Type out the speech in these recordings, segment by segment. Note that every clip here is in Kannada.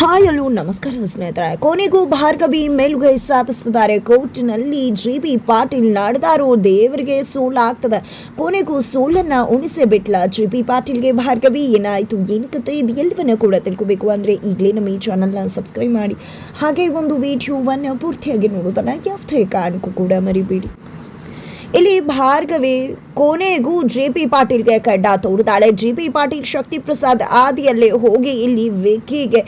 ಹಾಯ್ ಅಲ್ಲೂ ನಮಸ್ಕಾರ ಸ್ನೇಹಿತರೆ. ಕೊನೆಗೂ ಭಾರ್ಗವಿ ಮೇಲುಗೈ ಸಾಧಿಸ್ತಿದ್ದಾರೆ. ಕೋರ್ಟ್ನಲ್ಲಿ ಜಿ ಬಿ ಪಾಟೀಲ್ ನಡೆದಾರು. ದೇವರಿಗೆ ಸೋಲಾಗ್ತದೆ ಕೊನೆಗೂ ಸೋಲನ್ನ ಉಣಿಸೇ ಬಿಟ್ಲ ಜಿ ಬಿ ಪಾಟೀಲ್ಗೆ ಭಾರ್ಗವಿ. ಏನಾಯಿತು? ಏನು ಕತೆ? ಇದು ಎಲ್ಲವನ್ನ ಕೂಡ ತಿಳ್ಕೊಬೇಕು ಅಂದ್ರೆ ಈಗಲೇ ನಮ್ಮ ಈ ಚಾನಲ್ನ ಸಬ್ಸ್ಕ್ರೈಬ್ ಮಾಡಿ. ಹಾಗೆ ಒಂದು ವಿಡಿಯೋವನ್ನು ಪೂರ್ತಿಯಾಗಿ ನೋಡೋದನ್ನ ಯಾವುದೇ ಕಾರಣಕ್ಕೂ ಕೂಡ ಮರಿಬೇಡಿ. ಇಲ್ಲಿ ಭಾರ್ಗವಿ ಕೊನೆಗೂ ಜೆ ಪಿ ಪಾಟೀಲ್ಗೆ ಕಡ್ಡ ತೋರಿದಾಳೆ ಜೆ ಪಿ ಪಾಟೀಲ್ ಶಕ್ತಿ ಪ್ರಸಾದ್ ಆದಿಯಲ್ಲೇ ಹೋಗಿ ಇಲ್ಲಿ ವಿಕಿಗೆ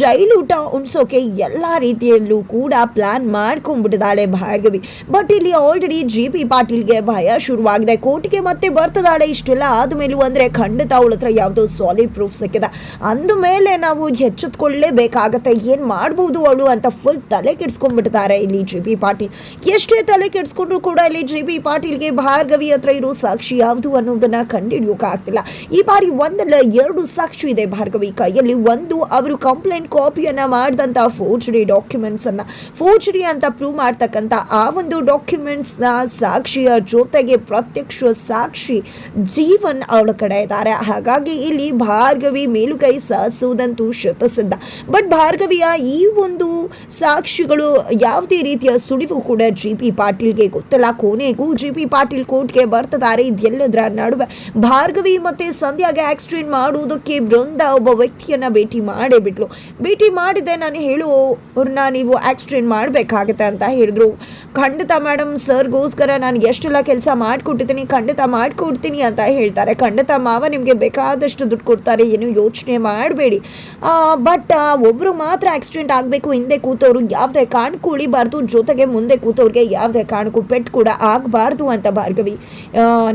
ಜೈಲೂಟ ಉಣ್ಸೋಕೆ ಎಲ್ಲ ರೀತಿಯಲ್ಲೂ ಕೂಡ ಪ್ಲಾನ್ ಮಾಡ್ಕೊಂಡ್ಬಿಟ್ಟಿದ್ದಾಳೆ ಭಾರ್ಗವಿ. ಬಟ್ ಇಲ್ಲಿ ಆಲ್ರೆಡಿ ಜೆ ಪಿ ಪಾಟೀಲ್ಗೆ ಭಯ ಶುರುವಾಗಿದೆ. ಕೋರ್ಟ್ಗೆ ಮತ್ತೆ ಬರ್ತದಾಳೆ ಇಷ್ಟೆಲ್ಲ ಆದ್ಮೇಲೂ ಅಂದ್ರೆ ಖಂಡಿತ ಅವಳ ಹತ್ರ ಯಾವುದೋ ಸಾಲಿಡ್ ಪ್ರೂಫ್ ಸಿಕ್ಕಿದ. ಅಂದ ಮೇಲೆ ನಾವು ಎಚ್ಚೆತ್ಕೊಳ್ಳೇಬೇಕಾಗತ್ತೆ. ಏನ್ ಮಾಡ್ಬೋದು ಅವಳು ಅಂತ ಫುಲ್ ತಲೆ ಕೆಡ್ಸ್ಕೊಂಡ್ಬಿಟ್ಟಿದ್ದಾರೆ ಇಲ್ಲಿ ಜೆ ಪಿ ಪಾಟೀಲ್. ಎಷ್ಟೇ ತಲೆ ಕೆಡಿಸ್ಕೊಂಡ್ರು ಕೂಡ ಇಲ್ಲಿ ಜೆ ಪಿ ಪಾಟೀಲ್ಗೆ ಭಾರ್ಗವಿ ಹತ್ರ ಇರೋ ಸಾಕ್ಷಿ ಯಾವುದು ಅನ್ನೋದನ್ನ ಕಂಡುಹಿಡಿಯೋಕ್ಕಾಗ್ತಿಲ್ಲ ಈ ಬಾರಿ ಒಂದಲ್ಲ ಎರಡು ಸಾಕ್ಷಿ ಇದೆ ಭಾರ್ಗವಿ. ಕೈಯಲ್ಲಿ ಒಂದು ಅವರು ಕಂಪ್ಲೇಂಟ್ ಕಾಪಿಯನ್ನ ಮಾಡಿದಂತ ಫೋರ್ಜರಿ ಡಾಕ್ಯುಮೆಂಟ್ಸ್ ಅನ್ನ. ಫೋರ್ಜರಿ ಅಂತ ಪ್ರೂವ್ ಮಾಡ್ತಕ್ಕಂಥ ಆ ಒಂದು ಡಾಕ್ಯುಮೆಂಟ್ಸ್ನ ಸಾಕ್ಷಿಯ ಜೊತೆಗೆ ಪ್ರತ್ಯಕ್ಷ ಸಾಕ್ಷಿ ಜೀವನ್ ಅವಳ ಕಡೆ ಇದ್ದಾರೆ. ಹಾಗಾಗಿ ಇಲ್ಲಿ ಭಾರ್ಗವಿ ಮೇಲುಗೈ ಸಾಧಿಸುವುದಂತೂ ಶತಸಿದ್ಧ. ಬಟ್ ಭಾರ್ಗವಿಯ ಈ ಒಂದು ಸಾಕ್ಷಿಗಳು ಯಾವುದೇ ರೀತಿಯ ಸುಳಿವು ಕೂಡ ಜಿ ಪಿ ಪಾಟೀಲ್ಗೆ ಗೊತ್ತಲ್ಲ. ಕೊನೆಗೂ ಜಿ ಪಿ ಪಾಟೀಲ್ ಕೋರ್ಟ್ಗೆ ಬರ್ತಿದ್ದಾರೆ ಇದೆಲ್ಲದರ ನಡುವೆ ಭಾರ್ಗವಿ ಮತ್ತೆ ಸಂಧ್ಯಾಗೆ ಆಕ್ಸಿಡೆಂಟ್ ಮಾಡುವುದಕ್ಕೆ ಬೃಂದ ಒಬ್ಬ ವ್ಯಕ್ತಿಯನ್ನ ಭೇಟಿ ಮಾಡೇ ಬಿಟ್ಲು. ಭೇಟಿ ಮಾಡಿದೆ, ನಾನು ಹೇಳುವವ್ರನ್ನ ನೀವು ಆಕ್ಸಿಡೆಂಟ್ ಮಾಡಬೇಕಾಗತ್ತೆ ಅಂತ ಹೇಳಿದ್ರು. ಖಂಡಿತ ಮೇಡಮ್ ಸರ್ಗೋಸ್ಕರ ನಾನು ಎಷ್ಟೆಲ್ಲ ಕೆಲಸ ಮಾಡಿಕೊಟ್ಟಿದ್ದೀನಿ, ಖಂಡಿತ ಮಾಡಿಕೊಡ್ತೀನಿ ಅಂತ ಹೇಳ್ತಾರೆ. ಖಂಡಿತ ಮಾವ ನಿಮಗೆ ಬೇಕಾದಷ್ಟು ದುಡ್ಡು ಕೊಡ್ತಾರೆ, ಏನು ಯೋಚನೆ ಮಾಡಬೇಡಿ. ಬಟ್ ಒಬ್ಬರು ಮಾತ್ರ ಆಕ್ಸಿಡೆಂಟ್ ಆಗಬೇಕು, ಹಿಂದೆ ಕೂತವ್ರು ಯಾವುದೇ ಕಾರಣಕ್ಕೂ ಜೊತೆಗೆ ಮುಂದೆ ಕೂತವ್ರಿಗೆ ಯಾವುದೇ ಕಾರಣಕ್ಕೂ ಪೆಟ್ಟು ಕೂಡ ಆಗಬಾರ್ದು ಅಂತ ಭಾರ್ಗವಿ.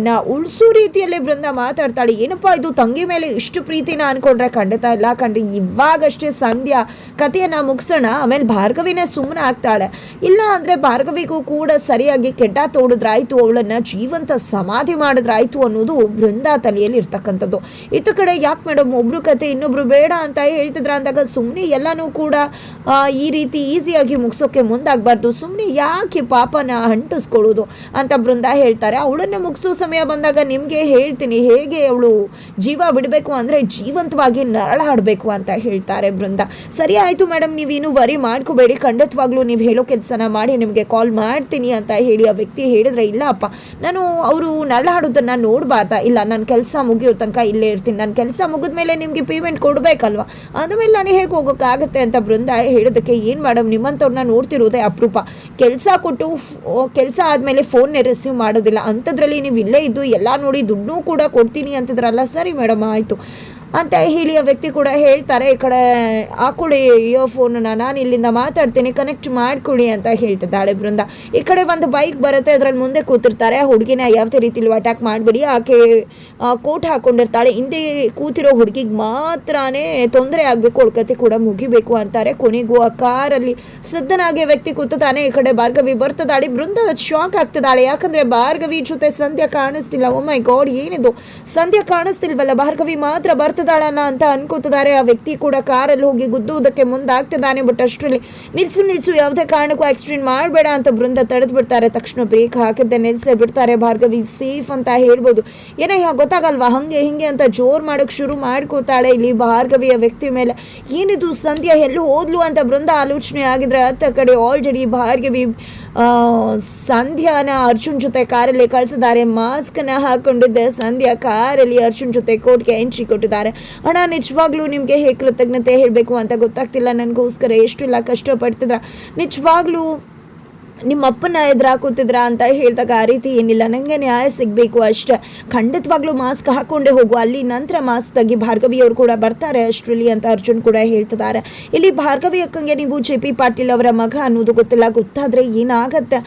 ನಾ ಉಳಿಸೋ ರೀತಿಯಲ್ಲಿ ಬೃಂದ ಮಾತಾಡ್ತಾಳೆ. ಏನಪ್ಪಾ ಇದು? ತಂಗಿ ಮೇಲೆ ಇಷ್ಟು ಪ್ರೀತಿನ ಅನ್ಕೊಂಡ್ರೆ ಖಂಡಿತ ಇಲ್ಲ ಕಂಡ್ರಿ ಇವಾಗಷ್ಟೇ ಸಂಧ್ಯಾ ಕಥೆಯನ್ನ ಮುಗಿಸೋಣ, ಆಮೇಲೆ ಭಾರ್ಗವಿನೇ ಸುಮ್ಮನೆ ಆಗ್ತಾಳೆ. ಇಲ್ಲ ಅಂದ್ರೆ ಭಾರ್ಗವಿಗೂ ಕೂಡ ಸರಿಯಾಗಿ ಕೆಟ್ಟ ತೋಡಿದ್ರಾಯ್ತು, ಅವಳನ್ನ ಜೀವಂತ ಸಮಾಧಿ ಮಾಡಿದ್ರಾಯ್ತು ಅನ್ನೋದು ಬೃಂದ ತಲೆಯಲ್ಲಿ ಇರ್ತಕ್ಕಂಥದ್ದು. ಇತ್ತ ಕಡೆ ಯಾಕೆ ಮೇಡಮ್ ಒಬ್ರು ಕತೆ ಇನ್ನೊಬ್ರು ಬೇಡ ಅಂತ ಹೇಳ್ತಿದ್ರ ಅಂದಾಗ ಸುಮ್ಮನೆ ಎಲ್ಲನೂ ಕೂಡ ಈ ರೀತಿ ಈಸಿಯಾಗಿ ಮುಗಿಸೋಕೆ ಮುಂದಾಗಬಾರ್ದು. ಸುಮ್ಮನೆ ಯಾಕೆ ಪಾಪನ ಅಂಟಿಸ್ಕೊಳ್ಳೋದು ಅಂತ ಬೃಂದ ಹೇಳ್ತಾರೆ. ಅವಳನ್ನ ಮುಗಿಸೋ ಸಮಯ ಬಂದಾಗ ನಿಮಗೆ ಹೇಳ್ತೀನಿ, ಹೇಗೆ ಅವಳು ಜೀವ ಬಿಡಬೇಕು ಅಂದರೆ ಜೀವಂತವಾಗಿ ನರಳಾಡಬೇಕು ಅಂತ ಹೇಳ್ತಾರೆ ಬೃಂದ. ಸರಿ ಆಯಿತು ಮೇಡಮ್ ನೀವೇನು ವರಿ ಮಾಡ್ಕೋಬೇಡಿ. ಖಂಡಿತವಾಗ್ಲೂ ನೀವು ಹೇಳೋ ಕೆಲಸನ ಮಾಡಿ ನಿಮಗೆ ಕಾಲ್ ಮಾಡ್ತೀನಿ ಅಂತ ಹೇಳಿ ಆ ವ್ಯಕ್ತಿ ಹೇಳಿದ್ರೆ ಇಲ್ಲ ಅಪ್ಪ. ನಾನು ಅವರು ನರಳಾಡೋದನ್ನ ನೋಡಬಾರ್ದಾ. ಇಲ್ಲ ನನ್ನ ಕೆಲಸ ಮುಗಿಯೋ ತನಕ ಇಲ್ಲೇ ಇರ್ತೀನಿ. ನನ್ನ ಕೆಲಸ ಮುಗಿದ ಮೇಲೆ ನಿಮಗೆ ಪೇಮೆಂಟ್ ಕೊಡಬೇಕಲ್ವ? ಅಂದಮೇಲೆ ನಾನು ಹೇಗೆ ಹೋಗೋಕ್ಕಾಗತ್ತೆ ಅಂತ ಬೃಂದ ಹೇಳೋದಕ್ಕೆ ಏನು ಮೇಡಮ್ ನಿಮ್ಮಂಥವ್ರನ್ನ ನೋಡ್ತಿರೋದೇ ಅಪರೂಪ. ಕೆಲಸ ಕೊಟ್ಟು ಕೆಲಸ ಆದಮೇಲೆ ಫೋನ್ನೇ ರಿಸೀವ್ ಮಾಡೋದಿಲ್ಲ. ಅಂಥದ್ರಲ್ಲಿ ಇಲ್ಲೇ ಇದ್ದು ಎಲ್ಲ ನೋಡಿ ದುಡ್ಡು ಕೂಡ ಕೊಡ್ತೀನಿ ಅಂತಿದ್ರಲ್ಲ ಸರಿ ಮೇಡಮ್ ಆಯಿತು. ಅಂತ ಹಿರಿಯ ವ್ಯಕ್ತಿ ಕೂಡ ಹೇಳ್ತಾರೆ, ಈ ಕಡೆ ಹಾಕೊಳ್ಳಿ ಇಯರ್ಫೋನ್ನ ನಾನು ಇಲ್ಲಿಂದ ಮಾತಾಡ್ತೀನಿ ಕನೆಕ್ಟ್ ಮಾಡ್ಕೊಳ್ಳಿ ಅಂತ ಹೇಳ್ತಿದ್ದಾಳೆ ಬೃಂದ. ಈ ಕಡೆ ಒಂದು ಬೈಕ್ ಬರುತ್ತೆ, ಅದ್ರಲ್ಲಿ ಮುಂದೆ ಕೂತಿರ್ತಾರೆ. ಆ ಹುಡುಗಿನ ಯಾವುದೇ ರೀತಿಲಿ ಅಟ್ಯಾಕ್ ಮಾಡಬೇಡಿ. ಆಕೆ ಕೋಟ್ ಹಾಕೊಂಡಿರ್ತಾಳೆ. ಹಿಂದೆ ಕೂತಿರೋ ಹುಡುಗಿಗೆ ಮಾತ್ರನೇ ತೊಂದರೆ ಆಗಬೇಕು ಅವಳ ಕತೆ ಕೂಡ ಮುಗಿಬೇಕು ಅಂತಾರೆ. ಕೊನೆಗೂ ಆ ಕಾರಲ್ಲಿ ಸಿದ್ಧನಾಗಿ ವ್ಯಕ್ತಿ ಕೂತಾನೆ ಈ ಕಡೆ ಭಾರ್ಗವಿ ಬರ್ತದಾಳೆ. ಬೃಂದ ಶಾಕ್ ಆಗ್ತದಾಳೆ ಯಾಕಂದ್ರೆ ಭಾರ್ಗವಿ ಜೊತೆ ಸಂಧ್ಯಾ ಕಾಣಿಸ್ತಿಲ್ಲ. ಓ ಮೈ ಗಾಡ್ ಏನಿದು? ಸಂಧ್ಯಾ ಕಾಣಿಸ್ತಿಲ್ವಲ್ಲ? ಭಾರ್ಗವಿ ಮಾತ್ರ ಬರ್ತದಾಳಲ್ಲ ಅಂತ ಅನ್ಕೋತಿದ್ದಾರೆ. ಆ ವ್ಯಕ್ತಿ ಕೂಡ ಕಾರಲ್ಲಿ ಹೋಗಿ ಗುದ್ದುವುದಕ್ಕೆ ಮುಂದಾಗ್ತಿದ್ದಾನೆ ಬಟ್ ಅಷ್ಟರಲ್ಲಿ ನಿಲ್ಸು ನಿಲ್ಸು, ಯಾವುದೇ ಕಾರಣಕ್ಕೂ ಆಕ್ಸಿಡೆಂಟ್ ಮಾಡಬೇಡ ಅಂತ ಬೃಂದ ತಡೆದು ಬಿಡ್ತಾರೆ. ತಕ್ಷಣ ಬ್ರೇಕ್ ಹಾಕಿದ್ದೆ ನಿಲ್ಸೇ ಬಿಡ್ತಾರೆ. ಭಾರ್ಗವಿ ಸೇಫ್ ಅಂತ ಹೇಳ್ಬೋದು. ಏನೋ ಗೊತ್ತಾಗಲ್ವಾ? ಹಂಗೆ, ಹಿಂಗೆ ಅಂತ ಜೋರ್ ಮಾಡಕ್ ಶುರು ಮಾಡ್ಕೋತಾಳೆ ಇಲ್ಲಿ ಭಾರ್ಗವಿಯ ವ್ಯಕ್ತಿ ಮೇಲೆ. ಏನಿದು ಸಂಧ್ಯಾ, ಎಲ್ಲಿ ಹೋದ್ಲು ಅಂತ ಬೃಂದ ಆಲೋಚನೆ ಆಗಿದ್ರೆ ಅತ್ತ ಕಡೆ ಆಲ್ರೆಡಿ ಭಾರ್ಗವಿ ಸಂಧ್ಯಾನ ಅರ್ಜುನ್ ಜೊತೆ ಕಾರಲ್ಲಿ ಕಳಿಸಿದ್ದಾರೆ. ಮಾಸ್ಕ್ನ ಹಾಕೊಂಡಿದ್ದೆ. ಸಂಧ್ಯಾ ಕಾರಲ್ಲಿ ಅರ್ಜುನ್ ಜೊತೆ ಕೋರ್ಟ್ಗೆ ಎಂಟ್ರಿ ಕೊಟ್ಟಿದ್ದಾರೆ. ಅಣ್ಣ, ನಿಜವಾಗ್ಲೂ ನಿಮಗೆ ಹೇಗೆ ಕೃತಜ್ಞತೆ ಹೇಳಬೇಕು ಅಂತ ಗೊತ್ತಾಗ್ತಿಲ್ಲ. ನನಗೋಸ್ಕರ ಇಲ್ಲ ಕಷ್ಟಪಡ್ತಿದ್ರ. ನಿಜವಾಗ್ಲೂ ನಿಮ್ಮ ಅಪ್ಪನ ಎದುರು ಅಂತ ಹೇಳಿದಾಗ ಆ ರೀತಿ ಏನಿಲ್ಲ. ನನಗೆ ನ್ಯಾಯ ಸಿಗಬೇಕು ಅಷ್ಟೇ. ಖಂಡಿತವಾಗ್ಲೂ ಮಾಸ್ಕ್ ಹಾಕೊಂಡೇ ಹೋಗು. ಅಲ್ಲಿ ನಂತರ ಮಾಸ್ಕ್ ತೆಗಿ ಭಾರ್ಗವಿ ಅವರು ಕೂಡ ಬರ್ತಾರೆ ಅಷ್ಟರಲ್ಲಿ ಅಂತ ಅರ್ಜುನ್ ಕೂಡ ಹೇಳ್ತಿದ್ದಾರೆ. ಇಲ್ಲಿ ಭಾರ್ಗವಿ ಅಕ್ಕಂಗೆ ನೀವು ಜೆ ಪಿ ಪಾಟೀಲ್ ಅವರ ಮಗ ಅನ್ನೋದು ಗೊತ್ತಿಲ್ಲ. ಗೊತ್ತಾದರೆ ಏನಾಗತ್ತೆ?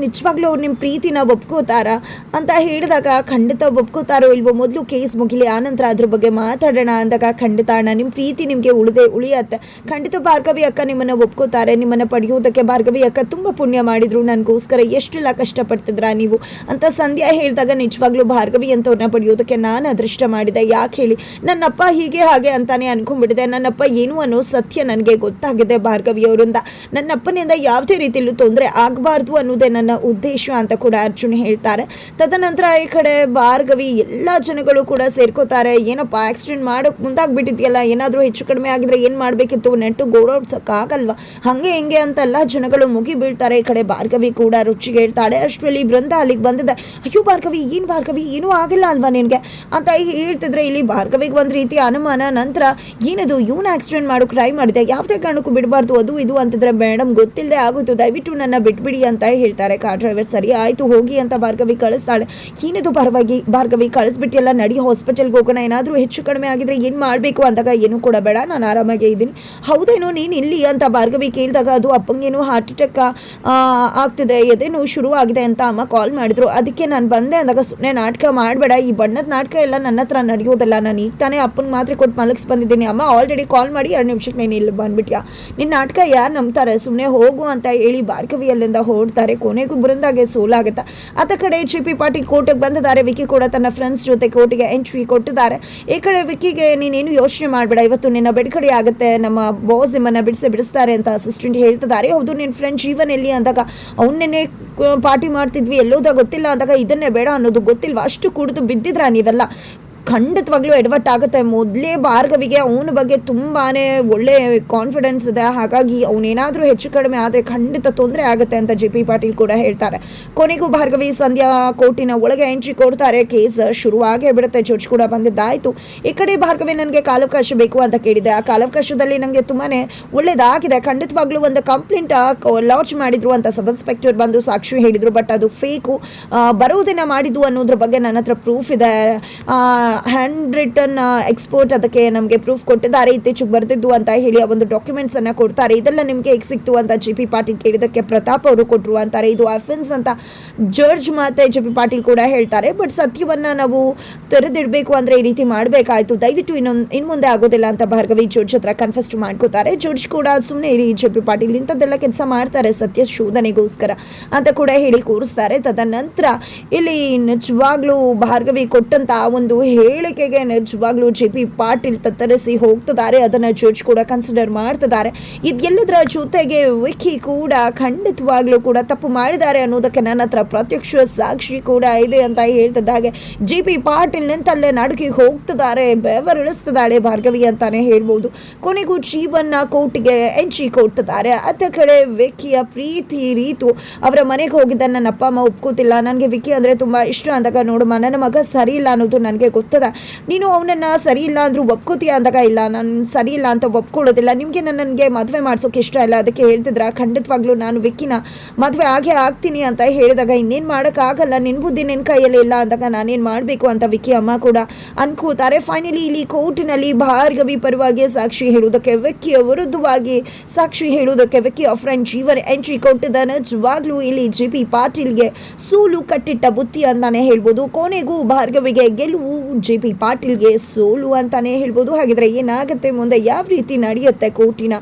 ನಿಜವಾಗ್ಲೂ ಅವ್ರು ನಿಮ್ಮ ಪ್ರೀತಿನ ಒಪ್ಕೋತಾರ? ಅಂತ ಹೇಳಿದಾಗ ಖಂಡಿತ ಒಪ್ಕೋತಾರೋ ಇಲ್ವೋ? ಮೊದಲು ಕೇಸ್ ಮುಗಿಲಿ, ಆನಂತರ ಅದ್ರ ಬಗ್ಗೆ ಮಾತಾಡೋಣ ಅಂದಾಗ ಖಂಡಿತ ಅಣ್ಣ ನಿಮ್ಮ ಪ್ರೀತಿ ನಿಮಗೆ ಉಳಿದೆ ಉಳಿಯತ್ತೆ. ಖಂಡಿತ ಭಾರ್ಗವಿ ಅಕ್ಕ ನಿಮ್ಮನ್ನ ಒಪ್ಕೋತಾರೆ. ನಿಮ್ಮನ್ನ ಪಡೆಯೋದಕ್ಕೆ ಭಾರ್ಗವಿ ಅಕ್ಕ ತುಂಬ ಪುಣ್ಯ ಮಾಡಿದ್ರು. ನನಗೋಸ್ಕರ ಎಷ್ಟೆಲ್ಲ ಕಷ್ಟಪಡ್ತಿದ್ರ ನೀವು? ಅಂತ ಸಂಧ್ಯಾ ಹೇಳಿದಾಗ ನಿಜವಾಗ್ಲೂ ಭಾರ್ಗವಿ ಅಂತವ್ರನ್ನ ಪಡೆಯೋದಕ್ಕೆ ನಾನು ಅದೃಷ್ಟ ಮಾಡಿದೆ. ಯಾಕೆ ಹೇಳಿ? ನನ್ನಪ್ಪ ಹೀಗೆ ಹಾಗೆ ಅಂತಾನೆ ಅನ್ಕೊಂಡ್ಬಿಟ್ಟಿದೆ. ನನ್ನಪ್ಪ ಏನು ಅನ್ನೋ ಸತ್ಯ ನನಗೆ ಗೊತ್ತಾಗಿದೆ ಭಾರ್ಗವಿ ಅವರಿಂದ. ನನ್ನಪ್ಪನಿಂದ ಯಾವುದೇ ರೀತಿಯಲ್ಲೂ ತೊಂದರೆ ಆಗಬಾರ್ದು ಅನ್ನೋದೇ ನನ್ನ ಉದ್ದೇಶ ಅಂತ ಕೂಡ ಅರ್ಜುನ್ ಹೇಳ್ತಾರೆ. ತದನಂತರ ಈ ಕಡೆ ಭಾರ್ಗವಿ ಎಲ್ಲ ಜನಗಳು ಕೂಡ ಸೇರ್ಕೋತಾರೆ. ಏನಪ್ಪ ಆಕ್ಸಿಡೆಂಟ್ ಮಾಡೋಕೆ ಮುಂದಾಗ್ಬಿಟ್ಟಿದ್ಯಲ್ಲ? ಏನಾದರೂ ಹೆಚ್ಚು ಕಡಿಮೆ ಆಗಿದ್ರೆ ಏನು ಮಾಡಬೇಕಿತ್ತು? ನೆಟ್ಟು ಗೋಡೋಡ್ಸೋಕ್ಕಾಗಲ್ವ ಹಂಗೆ ಹಿಂಗೆ ಅಂತೆಲ್ಲ ಜನಗಳು ಮುಗಿ ಬೀಳ್ತಾರೆ ಈ ಕಡೆ ಭಾರ್ಗವಿ ಕೂಡ ರುಚಿಗೆ ಹೇಳ್ತಾಳೆ. ಅಷ್ಟರಲ್ಲಿ ಬೃಂದ ಅಲ್ಲಿಗೆ ಬಂದಿದೆ. ಅಯ್ಯೋ ಭಾರ್ಗವಿ, ಏನು ಭಾರ್ಗವಿ? ಏನೂ ಆಗಿಲ್ಲ ಅಲ್ವಾ ನಿನಗೆ? ಅಂತ ಹೇಳ್ತಿದ್ರೆ ಇಲ್ಲಿ ಭಾರ್ಗವಿಗೆ ಒಂದು ರೀತಿ ಅನುಮಾನ. ನಂತರ, ಏನದು? ಇವನು ಆಕ್ಸಿಡೆಂಟ್ ಮಾಡೋ ಟ್ರೈ ಮಾಡಿದೆ. ಯಾವುದೇ ಕಾರಣಕ್ಕೂ ಬಿಡಬಾರ್ದು. ಅದು ಇದು ಅಂತಿದ್ರೆ ಮೇಡಮ್ ಗೊತ್ತಿಲ್ಲದೆ ಆಗುತ್ತೆ ದಯವಿಟ್ಟು ನನ್ನ ಬಿಟ್ಬಿಡಿ ಅಂತ ಹೇಳ್ತಾರೆ. ಕಾರ್ ಡ್ರೈವರ್ ಸರಿ, ಆಯಿತು, ಹೋಗಿ ಅಂತ ಭಾರ್ಗವಿ ಕಳಿಸ್ತಾಳೆ. ಏನದು ಪರವಾಗಿ? ಭಾರ್ಗವಿ ಕಳಿಸ್ಬಿಟ್ಟಿಲ್ಲ ನಡಿ ಹಾಸ್ಪಿಟಲ್ಗೆ ಹೋಗೋಣ. ಏನಾದರೂ ಹೆಚ್ಚು ಕಡಿಮೆ ಆಗಿದ್ರೆ ಏನು ಮಾಡಬೇಕು? ಅಂದಾಗ, ಏನು ಕೂಡ ಬೇಡ. ನಾನು ಆರಾಮಾಗೇ ಇದ್ದೀನಿ. ಹೌದೇನೋ? ನೀನು ಇಲ್ಲಿ? ಅಂತ ಭಾರ್ಗವಿ ಕೇಳಿದಾಗ, ಅದು ಅಪ್ಪಂಗೇನು ಹಾರ್ಟ್ ಅಟ್ಯಾಕ್ ಆಗ್ತಿದೆ ಎದೇನು ಶುರು ಆಗಿದೆ ಅಂತ ಅಮ್ಮ ಕಾಲ್ ಮಾಡಿದ್ರು. ಅದಕ್ಕೆ ನಾನು ಬಂದೆ ಅಂದಾಗ ಸುಮ್ಮನೆ ನಾಟಕ ಮಾಡಬೇಡ, ಈ ಬಣ್ಣದ ನಾಟಕ ಎಲ್ಲ ನನ್ನ ಹತ್ರ ನಡೆಯೋದಿಲ್ಲ, ನಾನು ಈಗ ತಾನೇ ಅಪ್ಪನ ಮಾತ್ರೆ ಕೊಟ್ಟು ಮಲಗಿಸ್ ಬಂದಿದ್ದೀನಿ. ಅಮ್ಮ ಆಲ್ರೆಡಿ ಕಾಲ್ ಮಾಡಿ ಎರಡು ನಿಮಿಷಕ್ಕೆ ನೀನು ಇಲ್ಲಿ ಬಂದ್ಬಿಟ್ಯಾ? ನಿನ್ನ ನಾಟಕ ಯಾರು ನಂಬ್ತಾರೆ? ಸುಮ್ಮನೆ ಹೋಗು ಅಂತ ಹೇಳಿ ಭಾರ್ಗವಿ ಅಲ್ಲಿಂದ ಕೊನೆಗೂ ಬೃಂದಾಗೆ ಸೋಲಾಗುತ್ತೆ? ಆತ ಕಡೆ ಜಿ ಪಿ ಪಾಟೀಲ್ ಕೋರ್ಟಿಗೆ ಬಂದಿದ್ದಾರೆ. ವಿಕಿ ಕೂಡ ತನ್ನ ಫ್ರೆಂಡ್ಸ್ ಜೊತೆ ಕೋರ್ಟಿಗೆ ಎಂಟ್ರಿ ಕೊಟ್ಟಿದ್ದಾರೆ. ಈ ಕಡೆ ವಿಕಿಗೆ ನೀನೇನು ಯೋಚನೆ ಮಾಡಬೇಡ, ಇವತ್ತು ನಿನ್ನ ಬಿಡುಗಡೆ ಆಗುತ್ತೆ. ನಮ್ಮ ಬಾಸ್ ನಿಮ್ಮನ್ನು ಬಿಡಿಸಿ ಬಿಡಿಸ್ತಾರೆ ಅಂತ ಅಸಿಸ್ಟೆಂಟ್ ಹೇಳ್ತಿದ್ದಾರೆ. ಹೌದು ನಿನ್ನ ಫ್ರೆಂಡ್ ಜೀವನ ಎಲ್ಲಿ ಅಂದಾಗ ಅವನ್ನೇ ಪಾರ್ಟಿ ಮಾಡ್ತಿದ್ವಿ ಎಲ್ಲೋದ ಗೊತ್ತಿಲ್ಲ ಅಂದಾಗ ಇದನ್ನೇ ಬೇಡ ಅನ್ನೋದು ಗೊತ್ತಿಲ್ವಾ? ಅಷ್ಟು ಕುಡಿದು ಬಿದ್ದಿದ್ರಾ ನೀವೆಲ್ಲ? ಖಂಡಿತವಾಗ್ಲೂ ಎಡವಟ್ ಆಗುತ್ತೆ ಮೊದಲೇ ಭಾರ್ಗವಿಗೆ ಅವನ ಬಗ್ಗೆ ತುಂಬಾನೇ ಒಳ್ಳೆ ಕಾನ್ಫಿಡೆನ್ಸ್ ಇದೆ. ಹಾಗಾಗಿ ಅವನೇನಾದರೂ ಹೆಚ್ಚು ಕಡಿಮೆ ಆದರೆ ಖಂಡಿತ ತೊಂದರೆ ಆಗುತ್ತೆ ಅಂತ ಜೆ ಪಿ ಪಾಟೀಲ್ ಕೂಡ ಹೇಳ್ತಾರೆ. ಕೊನೆಗೂ ಭಾರ್ಗವಿ ಸಂಧ್ಯಾ ಕೋರ್ಟಿನ ಒಳಗೆ ಎಂಟ್ರಿ ಕೊಡ್ತಾರೆ. ಕೇಸ್ ಶುರುವಾಗೇ ಬಿಡುತ್ತೆ. ಜಡ್ಜ್ ಕೂಡ ಬಂದಿದ್ದಾಯಿತು. ಈ ಕಡೆ ಭಾರ್ಗವಿ ನನಗೆ ಕಾಲಾವಕಾಶ ಬೇಕು ಅಂತ ಕೇಳಿದೆ. ಆ ಕಾಲಾವಕಾಶದಲ್ಲಿ ನನಗೆ ತುಂಬಾನೇ ಒಳ್ಳೇದಾಗಿದೆ. ಖಂಡಿತವಾಗ್ಲೂ ಒಂದು ಕಂಪ್ಲೇಂಟ್ ಲಾಂಚ್ ಮಾಡಿದ್ರು ಅಂತ ಸಬ್ ಇನ್ಸ್ಪೆಕ್ಟರ್ ಬಂದು ಸಾಕ್ಷಿ ಹೇಳಿದ್ರು. ಬಟ್ ಅದು ಫೇಕು ಬರೋದಿನ ಮಾಡಿದ್ದು ಅನ್ನೋದ್ರ ಬಗ್ಗೆ ನನ್ನ ಹತ್ರ ಪ್ರೂಫ್ ಇದೆ. ಹ್ಯಾಂಡ್ ರಿಟರ್ನ್ ಎಕ್ಸ್ಪೋರ್ಟ್ ಅದಕ್ಕೆ ನಮಗೆ ಪ್ರೂಫ್ ಕೊಟ್ಟಿದ್ದಾರೆ. ಇತ್ತೀಚೆಗೆ ಬರೆದಿದ್ದು ಅಂತ ಹೇಳಿ ಆ ಒಂದು ಡಾಕ್ಯುಮೆಂಟ್ಸ್ ಅನ್ನ ಕೊಡ್ತಾರೆ. ಇದೆಲ್ಲ ನಿಮಗೆ ಹೇಗೆ ಸಿಕ್ತು ಅಂತ ಜೆ ಪಿ ಪಾಟೀಲ್ ಕೇಳಿದಕ್ಕೆ ಪ್ರತಾಪ್ ಅವರು ಕೊಟ್ಟರು ಅಂತಾರೆ. ಇದು ಅಫೆನ್ಸ್ ಅಂತ ಜಡ್ಜ್ ಮಾತೆ ಜೆ ಪಿ ಪಾಟೀಲ್ ಕೂಡ ಹೇಳ್ತಾರೆ. ಬಟ್ ಸತ್ಯವನ್ನ ನಾವು ತೆರೆದಿಡಬೇಕು ಅಂದ್ರೆ ಈ ರೀತಿ ಮಾಡಬೇಕಾಯ್ತು. ದಯವಿಟ್ಟು ಇನ್ನೊಂದು ಇನ್ನು ಮುಂದೆ ಆಗೋದಿಲ್ಲ ಅಂತ ಭಾರ್ಗವಿ ಜಡ್ಜ್ ಹತ್ರ ಕನ್ಫಸ್ಟ್ ಮಾಡ್ಕೋತಾರೆ. ಜಡ್ಜ್ ಕೂಡ ಸುಮ್ಮನೆ ಇರಿ ಜೆ ಪಿ ಪಾಟೀಲ್, ಇಂಥದ್ದೆಲ್ಲ ಕೆಲಸ ಮಾಡ್ತಾರೆ ಸತ್ಯ ಶೋಧನೆಗೋಸ್ಕರ ಅಂತ ಕೂಡ ಹೇಳಿ ಕೂರಿಸ್ತಾರೆ. ತದನಂತರ ಇಲ್ಲಿ ನಿಜವಾಗ್ಲೂ ಭಾರ್ಗವಿ ಕೊಟ್ಟಂತ ಒಂದು ಹೇಳಿಕೆಗೆ ನಿಜವಾಗ್ಲೂ ಜೆ ಪಿ ಪಾಟೀಲ್ ತತ್ತರಿಸಿ ಹೋಗ್ತಿದ್ದಾರೆ. ಅದನ್ನ ಜಡ್ಜ್ ಕೂಡ ಕನ್ಸಿಡರ್ ಮಾಡ್ತಿದ್ದಾರೆ. ಇದೆಲ್ಲದರ ಜೊತೆಗೆ ವಿಕಿ ಕೂಡ ಖಂಡಿತವಾಗ್ಲೂ ಕೂಡ ತಪ್ಪು ಮಾಡಿದ್ದಾರೆ ಅನ್ನೋದಕ್ಕೆ ನನ್ನ ಹತ್ರ ಪ್ರತ್ಯಕ್ಷ ಸಾಕ್ಷಿ ಕೂಡ ಇದೆ ಅಂತ ಹೇಳ್ತಿದ್ದಾಗೆ ಜಿ ಪಿ ಪಾಟೀಲ್ ನಿಂತಲ್ಲೇ ನಡುಕಿ ಹೋಗ್ತಿದ್ದಾರೆ, ಬೆವರಿಳಿಸ್ತಿದ್ದಾಳೆ ಭಾರ್ಗವಿ ಅಂತಾನೆ ಹೇಳ್ಬೋದು. ಕೊನೆಗೂ ಜೀವನ್ನ ಕೋರ್ಟ್ಗೆ ಎಂಟ್ರಿ ಕೊಡ್ತಿದ್ದಾರೆ. ಅತ್ತ ಕಡೆ ವಿಕಿಯ ಪ್ರೀತಿ ರೀತು ಅವರ ಮನೆಗೆ ಹೋಗಿದ್ದ ನನ್ನ ಅಪ್ಪ ಅಮ್ಮ ಒಪ್ಕೋತಿಲ್ಲ. ನನಗೆ ವಿಕಿ ಅಂದರೆ ತುಂಬ ಇಷ್ಟ ಅಂದಾಗ ನೋಡಮ್ಮ, ನನ್ನ ಮಗ ಸರಿ ಇಲ್ಲ ಅನ್ನೋದು ನನಗೆ ಗೊತ್ತದ ನೀನು ಅವನನ್ನು ಸರಿ ಇಲ್ಲ ಅಂದರೂ ಒಪ್ಕೋತೀಯ ಅಂದಾಗ, ಇಲ್ಲ, ನಾನು ಸರಿ ಇಲ್ಲ ಅಂತ ಒಪ್ಕೊಳ್ಳೋದಿಲ್ಲ. ನಿಮಗೆ ನನಗೆ ಮದುವೆ ಮಾಡ್ಸೋಕೆ ಇಷ್ಟ ಇಲ್ಲ. ಅದಕ್ಕೆ ಹೇಳ್ತಿದ್ರ, ಖಂಡಿತವಾಗ್ಲೂ ನಾನು ವಿಕ್ಕಿನ ಮದುವೆ ಆಗೇ ಆಗ್ತೀನಿ ಅಂತ ಹೇಳಿದಾಗ, ಇನ್ನೇನು ಮಾಡೋಕ್ಕಾಗಲ್ಲ. ನಿನ್ನ ಬುದ್ಧಿ ನಿನ್ನ ಕೈಯಲ್ಲಿ ಇಲ್ಲ ಅಂದಾಗ ನಾನೇನು ಮಾಡಬೇಕು ಅಂತ ವಿಕ್ಕಿ ಅಮ್ಮ ಕೂಡ ಅನ್ಕೋತಾರೆ. ಫೈನಲಿ ಇಲ್ಲಿ ಕೋರ್ಟಿನಲ್ಲಿ ಭಾರ್ಗವಿ ಪರವಾಗಿ ಸಾಕ್ಷಿ ಹೇಳುವುದಕ್ಕೆ ವಿಕ್ಕಿಯ ವಿರುದ್ಧವಾಗಿ ಸಾಕ್ಷಿ ಹೇಳುವುದಕ್ಕೆ ವಿಕ್ಕಿಯ ಫ್ರೆಂಡ್ ಜೀವನ ಎಂಟ್ರಿ ಕೊಟ್ಟಿದ್ದಾನೆ ನಿಜವಾಗ್ಲೂ ಇಲ್ಲಿ ಜಿ ಪಿ ಪಾಟೀಲ್ಗೆ ಸೂಲು ಕಟ್ಟಿಟ್ಟ ಬುತ್ತಿ ಅಂತಾನೆ ಹೇಳ್ಬೋದು. ಕೊನೆಗೂ ಭಾರ್ಗವಿಗೆ ಗೆಲುವು ಜೆ ಪಿ ಪಾಟೀಲ್ಗೆ ಸೋಲು ಅಂತಾನೆ ಹೇಳ್ಬೋದು. ಹಾಗಿದ್ರೆ ಏನಾಗುತ್ತೆ? ಮುಂದೆ ಯಾವ ರೀತಿ ನಡೆಯುತ್ತೆ ಕೋರ್ಟಿನ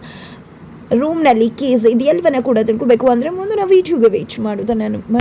ರೂಮ್ನಲ್ಲಿ ಕೇಸ್ ಇದೆಲ್ಲವನ್ನ ಕೂಡ ತಿಳ್ಕೊಬೇಕು. ಅಂದರೆ ಮುಂದೆ ನಾವು ವೀಡಿಯೋಗೆ ವೇಚ್ ಮಾಡೋದನ್ನು